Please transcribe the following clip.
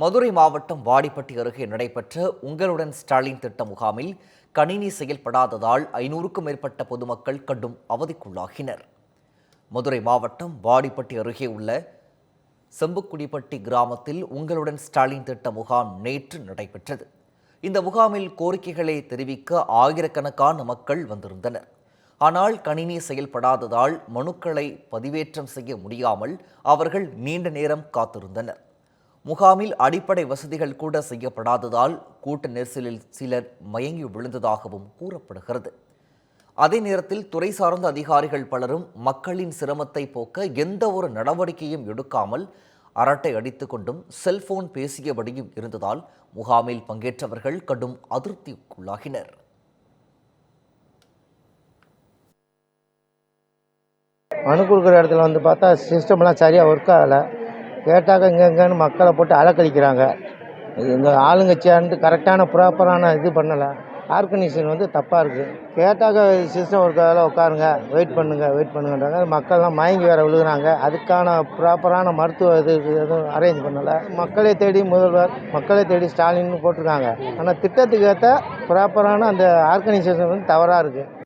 மதுரை மாவட்டம் வாடிப்பட்டி அருகே நடைபெற்ற உங்களுடன் ஸ்டாலின் திட்ட முகாமில் கணினி செயல்படாததால் ஐநூறுக்கும் மேற்பட்ட பொதுமக்கள் கடும் அவதிக்குள்ளாகினர். மதுரை மாவட்டம் வாடிப்பட்டி அருகே உள்ள செம்புக்குடிப்பட்டி கிராமத்தில் உங்களுடன் ஸ்டாலின் திட்ட முகாம் நேற்று நடைபெற்றது. இந்த முகாமில் கோரிக்கைகளை தெரிவிக்க ஆயிரக்கணக்கான மக்கள் வந்திருந்தனர். ஆனால் கணினி செயல்படாததால் மனுக்களை பதிவேற்றம் செய்ய முடியாமல் அவர்கள் நீண்ட நேரம் காத்திருந்தனர். முகாமில் அடிப்படை வசதிகள் கூட செய்யப்படாததால் கூட்ட நெரிசலில் சிலர் மயங்கி விழுந்ததாகவும் கூறப்படுகிறது. அதே நேரத்தில் துறை சார்ந்த அதிகாரிகள் பலரும் மக்களின் சிரமத்தை போக்க எந்த ஒரு நடவடிக்கையும் எடுக்காமல் அரட்டை அடித்துக்கொண்டும் செல்போன் பேசியபடியும் இருந்ததால் முகாமில் பங்கேற்றவர்கள் கடும் அதிருப்திக்குள்ளாகினர். மனு கொடுக்குற இடத்துல வந்து பார்த்தா சிஸ்டம்லாம் சரியாக ஒர்க் ஆகலை. கேட்டாக்க இங்கே மக்களை போட்டு அலக்கழிக்கிறாங்க. எங்கள் ஆளுங்கட்சியான்ட்டு கரெக்டான ப்ராப்பரான இது பண்ணலை. ஆர்கனைசேஷன் வந்து தப்பாக இருக்குது கேட்டாக்க சிஸ்டம் ஒரு ஆகல உட்காருங்க. வெயிட் பண்ணுங்கள் வெயிட் பண்ணுங்கன்றாங்க. மக்கள்லாம் மயங்கி வேறு விழுகுறாங்க. அதுக்கான ப்ராப்பரான மருத்துவ இது எதுவும் அரேஞ்ச் பண்ணலை. மக்களை தேடி முதல்வர் மக்களை தேடி ஸ்டாலின் போட்டிருக்காங்க. ஆனால் திட்டத்துக்கு ஏற்ற ப்ராப்பரான அந்த ஆர்கனைசேஷன் வந்து தவறாக இருக்குது